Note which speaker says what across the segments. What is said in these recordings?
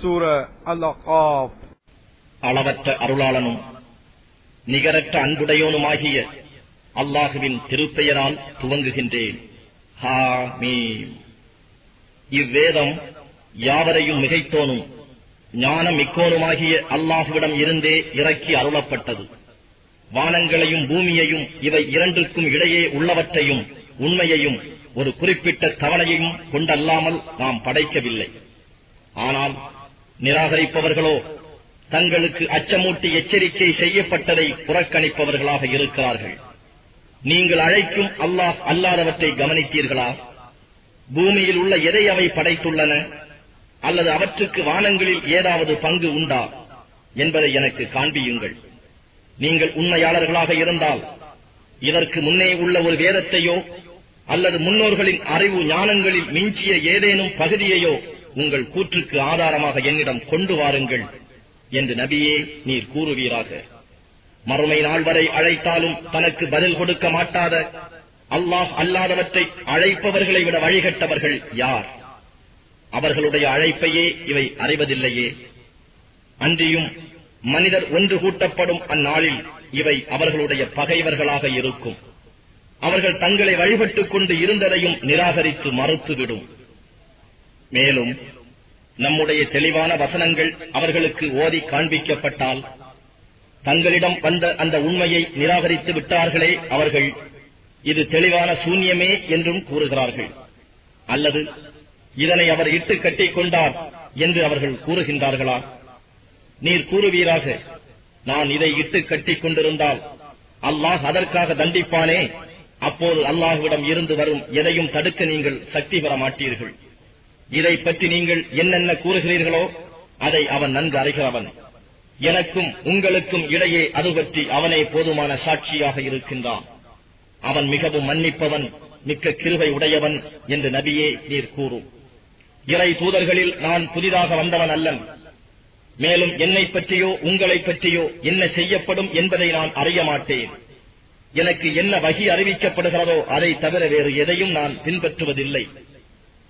Speaker 1: சூர அல்
Speaker 2: அளவற்ற அருளாளனும் நிகரற்ற அன்புடையோனுமாகிய அல்லாஹுவின் திருப்பெயரால் துவங்குகின்றேன். இவ்வேதம் யாவரையும் மிகைத்தோனும் ஞானம் மிக்கோனுமாகிய அல்லாஹுவிடம் இருந்தே இறக்கி அருளப்பட்டது. வானங்களையும் பூமியையும் இவை இரண்டுக்கும் இடையே உள்ளவற்றையும் உண்மையையும் ஒரு குறிப்பிட்ட தவணையையும் கொண்டல்லாமல் நாம் படைக்கவில்லை. ஆனால் நிராகரிப்பவர்களோ தங்களுக்கு அச்சமூட்டி எச்சரிக்கை செய்யப்பட்டதை புறக்கணிப்பவர்களாக இருக்கிறார்கள். நீங்கள் அழைக்கும் அல்லாஹ் அல்லாதவற்றை கவனித்தீர்களா? பூமியில் உள்ள எதை அவை படைத்துள்ளன? அல்லது அவற்றுக்கு வானங்களில் ஏதாவது பங்கு உண்டா? என்பதை எனக்கு காண்பியுங்கள். நீங்கள் உண்மையாளர்களாக இருந்தால் இதற்கு முன்னே உள்ள ஒரு வேதத்தையோ அல்லது முன்னோர்களின் அறிவு ஞானங்களில் மிஞ்சிய ஏதேனும் பகுதியையோ உங்கள் கூற்றுக்கு ஆதாரமாக என்னிடம் கொண்டு வாருங்கள் என்று நபியே நீர் கூறுவீராக. மறுமை நாள் வரை அழைத்தாலும் தனக்கு பதில் கொடுக்க மாட்டாத அல்லாஹ் அல்லாதவற்றை அழைப்பவர்களை விட வழிகட்டவர்கள் யார்? அவர்களுடைய அழைப்பையே இவை அறிவதில்லையே. அன்றியும் மனிதர் ஒன்று கூட்டப்படும் அந்நாளில் இவை அவர்களுடைய பகைவர்களாக இருக்கும். அவர்கள் தங்களை வழிபட்டுக் கொண்டு இருந்ததையும் நிராகரித்து மறுத்துவிடும். மேலும் நம்முடைய தெளிவான வசனங்கள் அவர்களுக்கு ஓதி காண்பிக்கப்பட்டால் தங்களிடம் வந்த அந்த உண்மையை நிராகரித்து விட்டார்களே அவர்கள் இது தெளிவான சூன்யமே என்றும் கூறுகிறார்கள். அல்லது இதனை அவர் இட்டு கட்டிக் கொண்டார் என்று அவர்கள் கூறுகின்றார்களா? நீர் கூறுவீராக நான் இதை இட்டு கட்டிக் கொண்டிருந்தால் அல்லாஹ் அதற்காக தண்டிப்பானே? அப்போது அல்லாஹுவிடம் இருந்து வரும் எதையும் தடுக்க நீங்கள் சக்தி பெற மாட்டீர்கள். இதை பற்றி நீங்கள் என்னென்ன கூறுகிறீர்களோ அதை அவன் நன்கு அறிகிறவன். எனக்கும் உங்களுக்கும் இடையே அது பற்றி அவனே போதுமான சாட்சியாக இருக்கின்றான். அவன் மிகவும் மன்னிப்பவன் மிக்க கிருவை உடையவன் என்று நபியே நீர் கூறும். இறை தூதர்களில் நான் புதிதாக வந்தவன் அல்லன். மேலும் என்னை பற்றியோ உங்களை பற்றியோ என்ன செய்யப்படும் என்பதை நான் அறிய மாட்டேன். எனக்கு என்ன வகி அறிவிக்கப்படுகிறதோ அதை தவிர வேறு எதையும் நான் பின்பற்றுவதில்லை.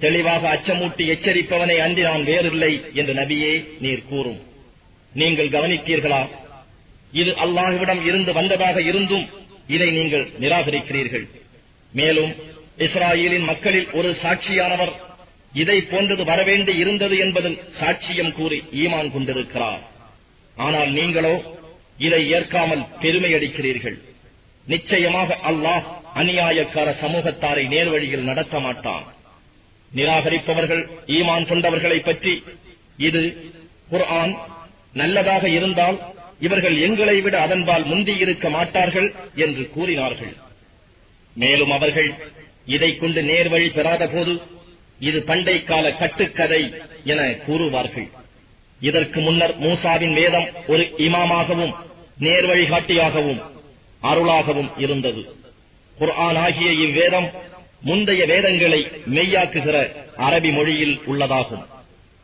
Speaker 2: தெளிவாக அச்சமூட்டி எச்சரிப்பவனை அன்றி நான் வேறில்லை என்று நபியே நீர் கூறும். நீங்கள் கவனித்தீர்களா? இது அல்லாஹுவிடம் இருந்து வந்ததாக இருந்தும் இதை நீங்கள் நிராகரிக்கிறீர்கள். மேலும் இஸ்ராயலின் மக்களில் ஒரு சாட்சியானவர் இதை போன்றது வரவேண்டி இருந்தது என்பதில் சாட்சியம் கூறி ஈமான் கொண்டிருக்கிறார். ஆனால் நீங்களோ இதை ஏற்காமல் பெருமையடிக்கிறீர்கள். நிச்சயமாக அல்லாஹ் அநியாயக்கார சமூகத்தாரை நேர்வழியில் நடத்த மாட்டான். நிராகரிப்பவர்கள் ஈமான் கொண்டவர்களை பற்றி இது குர்ஆன் நல்லதாக இருந்தால் இவர்கள் எங்களை விட அதன்பால் முந்தி இருக்க மாட்டார்கள் என்று கூறினார்கள். மேலும் அவர்கள் இதை கொண்டு நேர்வழி பெறாத போது இது பண்டை கால கட்டுக்கதை என கூறுவார்கள். இதற்கு முன்னர் மூசாவின் வேதம் ஒரு இமாமாகவும் நேர்வழிகாட்டியாகவும் அருளாகவும் இருந்தது. குர்ஆன் ஆகிய இவ்வேதம் முந்தைய வேதங்களை மெய்யாக்குகிற அரபி மொழியில் உள்ளதாகும்.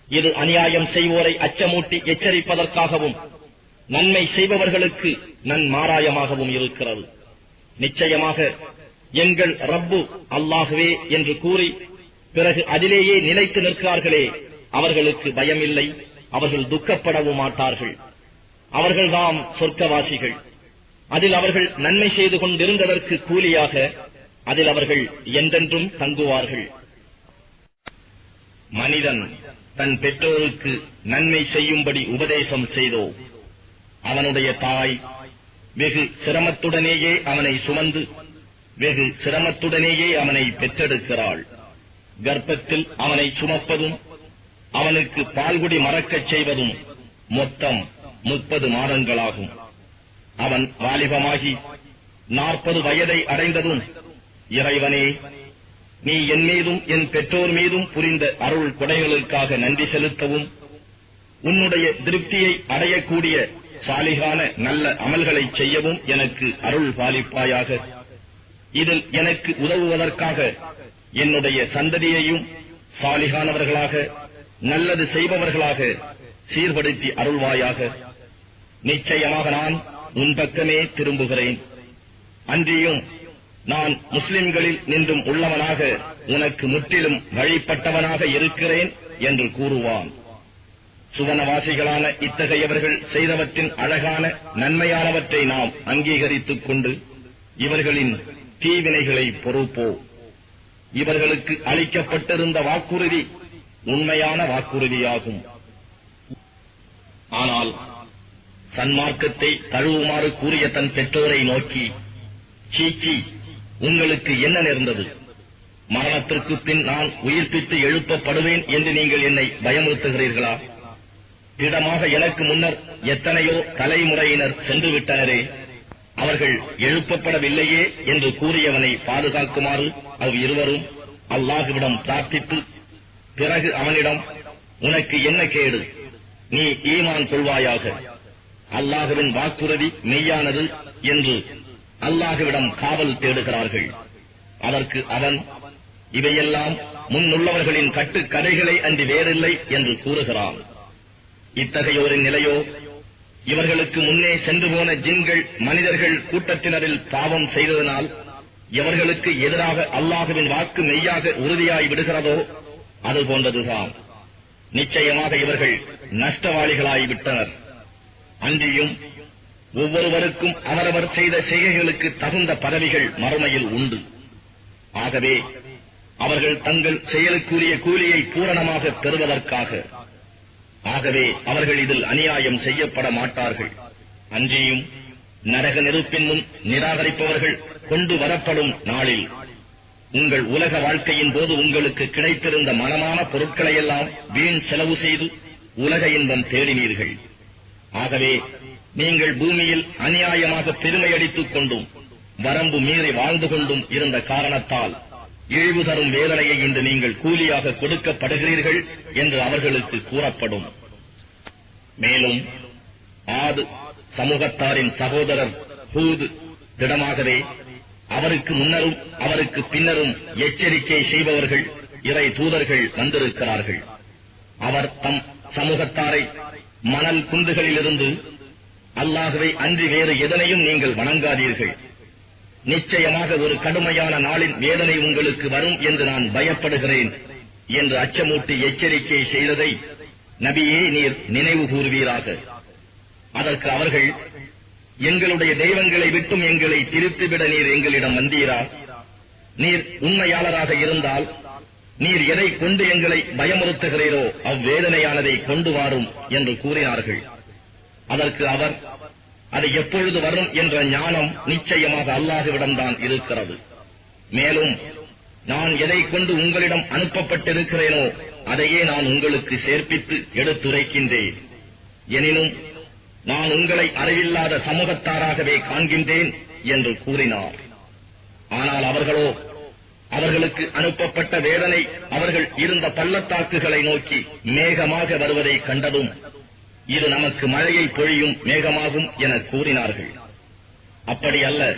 Speaker 2: இது அநியாயம் செய்வோரை அச்சமூட்டி எச்சரிப்பதற்காகவும் நன்மை செய்பவர்களுக்கு நன்மாராயமாகவும் இருக்கிறது. நிச்சயமாக எங்கள் ரப்பு அல்லாகவே என்று கூறி பிறகு அதிலேயே நிலைத்து நிற்கிறார்களே அவர்களுக்கு பயமில்லை அவர்கள் துக்கப்படவும் மாட்டார்கள். அவர்கள்தாம் சொர்க்கவாசிகள். அதில் அவர்கள் நன்மை செய்து கொண்டிருந்ததற்கு கூலியாக அதில் அவர்கள் என்றென்றும் தங்குவார்கள். மனிதன் தன் பெற்றோருக்கு நன்மை செய்யும்படி உபதேசம் செய்தோ அவனுடைய தாய் வெகு சிரமத்துடனேயே அவனை சுமந்து வெகு சிரமத்துடனேயே அவனை பெற்றெடுக்கிறாள். கர்ப்பத்தில் அவனை சுமப்பதும் அவனுக்கு பால்குடி மறக்கச் செய்வதும் மொத்தம் முப்பது மாதங்களாகும். அவன் வாலிபமாகி நாற்பது வயதை அடைந்ததும் இறைவனே நீ என் மீதும் என் பெற்றோர் மீதும் புரிந்த அருள் கொடைகளுக்காக நன்றி செலுத்தவும். உன்னுடைய திருப்தியை அடையக்கூடிய சாலிகான நல்ல அமல்களை செய்யவும் எனக்கு அருள் பாலிப்பாயாக. இதில் எனக்கு உதவுவதற்காக என்னுடைய சந்ததியையும் சாலிகானவர்களாக நல்லது செய்பவர்களாக சீர்படுத்தி அருள்வாயாக. நிச்சயமாக நான் உன் பக்கமே திரும்புகிறேன். அன்றியும் நான் முஸ்லிம்களில் நின்றும் உள்ளவனாக உனக்கு முற்றிலும் வழிபட்டவனாக இருக்கிறேன் என்று கூறுவான். சுவனவாசிகளான இத்தகையவர்கள் செய்தவற்றின் அழகான நன்மையானவற்றை நாம் அங்கீகரித்துக் கொண்டு இவர்களின் தீவினைகளை பொறுப்போ இவர்களுக்கு அளிக்கப்பட்டிருந்த வாக்குறுதி உண்மையான வாக்குறுதியாகும். ஆனால் சன்மார்க்கத்தை தழுவுமாறு கூறிய தன் பெற்றோரை நோக்கி சீச்சி உங்களுக்கு என்ன நேர்ந்தது? மரணத்திற்கு பின் நான் உயிர்ப்பித்து எழுப்பப்படுவேன் என்று நீங்கள் என்னை பயமுறுத்துகிறீர்களா? திடமாக எனக்கு முன்னர் எத்தனையோ தலைமுறையினர் சென்று விட்டனரே அவர்கள் எழுப்பப்படவில்லையே என்று கூறியவனை பாதுகாக்குமாறு அவ் இருவரும் அல்லாஹுவிடம் பிரார்த்தித்து பிறகு அவனிடம் உனக்கு என்ன கேடு? நீ ஈமான் கொள்வாயாக. அல்லாஹுவின் வாக்குறுதி மெய்யானது என்று அல்லாஹுவிடம் காவல் தேடுகிறார்கள். அதற்கு அவன் இவையெல்லாம் முன்னுள்ளவர்களின் கட்டுக்கதைகளை அன்றி வேறில்லை என்று கூறுகிறான். இத்தகையோரின் நிலையோ இவர்களுக்கு முன்னே சென்று போன ஜின்கள் மனிதர்கள் கூட்டத்தினரில் பாவம் செய்ததனால் இவர்களுக்கு எதிராக அல்லாஹுவின் வாக்கு மெய்யாக உறுதியாய் விடுகிறதோ அது போன்றதுதான். நிச்சயமாக இவர்கள் நஷ்டவாளிகளாய் விட்டனர். அன்றியும் ஒவ்வொருவருக்கும் அவரவர் செய்த செய்கைகளுக்கு தகுந்த பதவிகள் மறுமையில் உண்டு. ஆகவே அவர்கள் தங்கள் செயலுக்குரிய கூலியை பூரணமாக பெறுவதற்காக ஆகவே அவர்கள் இதில் அநியாயம் செய்யப்பட மாட்டார்கள். அன்றியும் நரக நெருப்பின் முன் நிராகரிப்பவர்கள் கொண்டு வரப்படும் நாளில் உங்கள் உலக வாழ்க்கையின் போது உங்களுக்கு கிடைத்திருந்த மனமான பொருட்களையெல்லாம் வீண் செலவு செய்து உலக இன்பம் தேடினீர்கள். ஆகவே நீங்கள் பூமியில் அநியாயமாக பெருமையடித்துக் கொண்டும் வரம்பு மீறி வாழ்ந்து கொண்டும் இருந்த காரணத்தால் இழிவு தரும் வேதனையை இன்று நீங்கள் கூலியாக கொடுக்கப்படுகிறீர்கள் என்று அவர்களுக்கு கூறப்படும். மேலும் ஆது சமூகத்தாரின் சகோதரர் ஹூது திடமாகவே அவருக்கு முன்னரும் அவருக்கு பின்னரும் எச்சரிக்கை செய்பவர்கள் இறை தூதர்கள் வந்திருக்கிறார்கள். அவர் தம் சமூகத்தாரை மணல் குன்றுகளிலிருந்து அல்லாகவே அன்றி வேறு எதனையும் நீங்கள் வணங்காதீர்கள். நிச்சயமாக ஒரு கடுமையான நாளின் வேதனை உங்களுக்கு வரும் என்று நான் பயப்படுகிறேன் என்று அச்சமூட்டி எச்சரிக்கை செய்ததை நபியே நீர் நினைவு கூறுவீராக. அதற்கு அவர்கள் எங்களுடைய தெய்வங்களை விட்டும் எங்களை திருத்திவிட நீர் எங்களிடம் வந்தீரா? நீர் உண்மையாளராக இருந்தால் நீர் எதை கொண்டு எங்களை பயமுறுத்துகிறீரோ அவ்வேதனையானதை கொண்டு வாரும் என்று கூறினார்கள். அதற்கு அவர் அது எப்பொழுது வரும் என்ற ஞானம் நிச்சயமாக அல்லாஹுவிடம்தான் இருக்கிறது. மேலும் நான் எதை கொண்டு உங்களிடம் அனுப்பப்பட்டிருக்கிறேனோ அதையே நான் உங்களுக்கு சேர்ப்பித்து எடுத்துரைக்கின்றேன். எனினும் நான் உங்களை அறிவில்லாத சமூகத்தாராகவே காண்கின்றேன் என்று கூறினார். ஆனால் அவர்களோ அவர்களுக்கு அனுப்பப்பட்ட வேதனை அவர்கள் இருந்த பள்ளத்தாக்குகளை நோக்கி மேகமாக வருவதை கண்டதும் இது நமக்கு மழையை பொழியும் மேகமாகும் என கூறினார்கள். அப்படி அல்ல.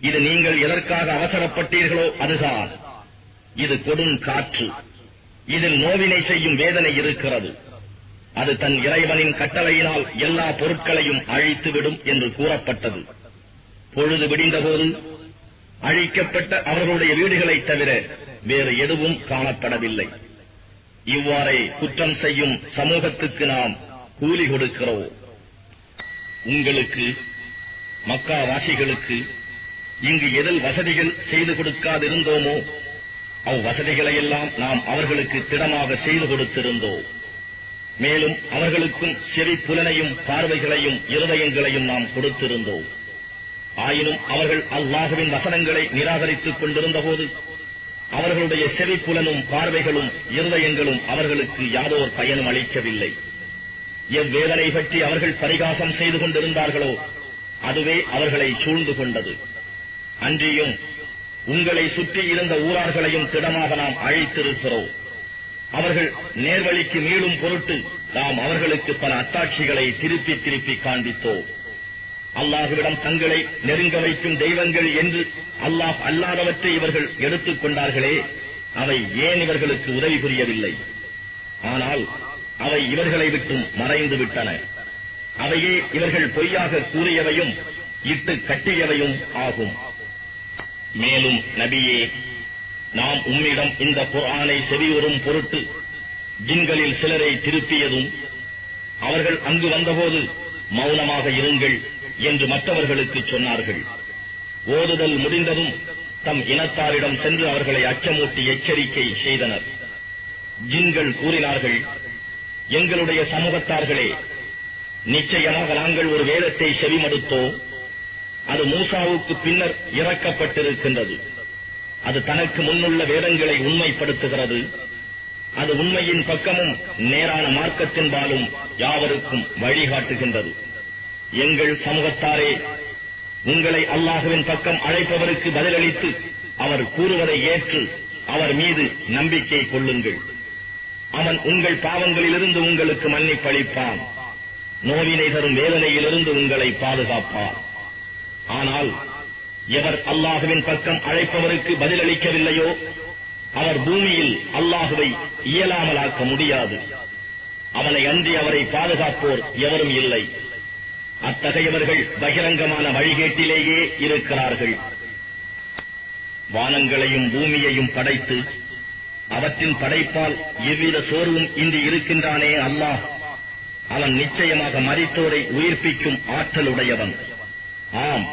Speaker 2: இது நீங்கள் எதற்காக அவசரப்பட்டீர்களோ அதுதான். இது கொடும் காற்று. இதில் நோவினை செய்யும் வேதனை இருக்கிறது. அது தன் இறைவனின் கட்டளையினால் எல்லா பொருட்களையும் அழித்துவிடும் என்று கூறப்பட்டது. பொழுது விடிந்தபோது அழிக்கப்பட்ட அவர்களுடைய வீடுகளைத் தவிர வேறு எதுவும் காணப்படவில்லை. இவ்வாறே குற்றம் செய்யும் சமூகத்துக்கு நாம் கூலி கொடுக்கிறோம். உங்களுக்கு மக்கா வாசிகளுக்கு இங்கு எதில் வசதிகள் செய்து கொடுக்காதிருந்தோமோ அவ்வசதிகளையெல்லாம் நாம் அவர்களுக்கு திடமாக செய்து கொடுத்திருந்தோம். மேலும் அவர்களுக்கும் செவி புலனையும் பார்வைகளையும் இருதயங்களையும் நாம் கொடுத்திருந்தோம். ஆயினும் அவர்கள் அல்லாஹுவின் வசனங்களை நிராகரித்துக் கொண்டிருந்தபோது அவர்களுடைய செவி புலனும் பார்வைகளும் இருதயங்களும் அவர்களுக்கு யாதோர் பயனும் அளிக்கவில்லை. எவ்வேதனை பற்றி அவர்கள் பரிகாசம் செய்து கொண்டிருந்தார்களோ அதுவே அவர்களை சூழ்ந்து கொண்டது. அன்றியும் உங்களை சுற்றி இருந்த ஊரார்களையும் திடமாக நாம் அழைத்திருக்கிறோம். அவர்கள் நேர்வழிக்கு மீளும் பொருட்டு நாம் அவர்களுக்கு பல அத்தாட்சிகளை திருப்பி திருப்பி காண்பித்தோம். அல்லாஹுவிடம் தங்களை நெருங்க வைக்கும் தெய்வங்கள் என்று அல்லாஹ் அல்லாதவற்றை இவர்கள் எடுத்துக் கொண்டார்களே அவை ஏன் இவர்களுக்கு உதவி புரியவில்லை? ஆனால் அவை இவர்களை விட்டும் மறைந்து விட்டன. அவையே இவர்கள் பொய்யாக கூறியவையும் இட்டு கட்டியவையும் ஆகும். மேலும் நபியே நாம் உம்மிடம் இந்த குர்ஆனை செவியுறும் பொருட்டு ஜின்களில் சிலரை திருப்பியதும் அவர்கள் அங்கு வந்தபோது மௌனமாக இருங்கள் என்று மற்றவர்களுக்கு சொன்னார்கள். ஓதுதல் முடிந்ததும் தம் இனத்தாரிடம் சென்று அவர்களை அச்சமூட்டி எச்சரிக்கை செய்தனர். ஜின்கள் கூறினார்கள் எங்களுடைய சமூகத்தார்களே நிச்சயமாக நாங்கள் ஒரு வேதத்தை செவிமடுத்தோம். அது மூசாவுக்கு பின்னர் இறக்கப்பட்டிருக்கின்றது. அது தனக்கு முன்னுள்ள வேதங்களை உண்மைப்படுத்துகிறது. அது உண்மையின் பக்கமும் நேரான மார்க்கத்தின்பாலும் யாவருக்கும் வழிகாட்டுகின்றது. எங்கள் சமூகத்தாரே உங்களை அல்லாஹுவின் பக்கம் அழைப்பவருக்கு பதிலளித்து அவர் கூறுவதை ஏற்று அவர் மீது நம்பிக்கை கொள்ளுங்கள். அவன் உங்கள் பாவங்களிலிருந்து உங்களுக்கு மன்னிப்பளிப்பான். நோவினை தரும் வேதனையிலிருந்து உங்களை பாதுகாப்பான். ஆனால் எவர் அல்லாஹுவின் பக்கம் அழைப்பவருக்கு பதிலளிக்கவில்லையோ அவர் பூமியில் அல்லாஹுவை இயலாமலாக்க முடியாது. அவனை அன்றி அவரை பாதுகாப்போர் எவரும் இல்லை. அத்தகையவர்கள் பகிரங்கமான வழிகேட்டிலேயே இருக்கிறார்கள். வானங்களையும் பூமியையும் படைத்து அவற்றின் படைப்பால் எவ்வித சோர்வும் இன்றி இருக்கின்றானே அல்லாஹ். அவன் நிச்சயமாக மறித்தோரை உயிர்ப்பிக்கும் ஆற்றலுடையவன். ஆம்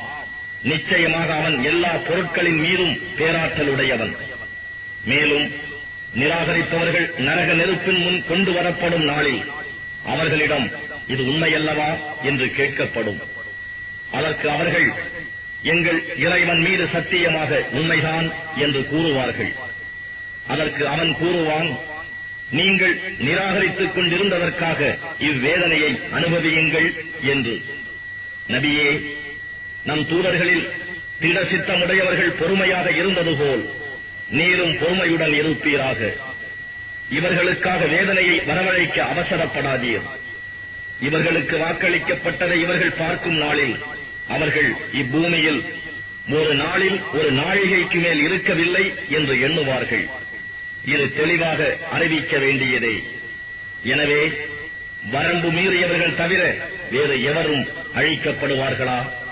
Speaker 2: நிச்சயமாக அவன் எல்லா பொருட்களின் மீதும் பேராற்றலுடையவன். மேலும் நிராகரிப்பவர்கள் நரக நெருப்பின் முன் கொண்டு வரப்படும் நாளில் அவர்களிடம் இது உண்மையல்லவா என்று கேட்கப்படும். அதற்கு அவர்கள் எங்கள் இறைவன் மீது சத்தியமாக உண்மைதான் என்று கூறுவார்கள். அதற்கு அவன் கூறுவான் நீங்கள் நிராகரித்துக் கொண்டிருந்ததற்காக இவ்வேதனையை அனுபவியுங்கள் என்று. நபியே நம் தூதர்களில் திட சித்தமுடையவர்கள் பொறுமையாக இருந்தது போல் நீரும் பொறுமையுடன் இருப்பீராக. இவர்களுக்காக வேதனையை வரவழைக்க அவசரப்படாதீர். இவர்களுக்கு வாக்களிக்கப்பட்டதை இவர்கள் பார்க்கும் நாளில் அவர்கள் இப்பூமியில் ஒரு நாளில் ஒரு நாழிகைக்கு மேல் இருக்கவில்லை என்று எண்ணுவார்கள். இது தெளிவாக அறிவிக்க வேண்டியதே. எனவே வரம்பு மீறியவர்கள் தவிர வேறு எவரும் அழிக்கப்படுவார்களா?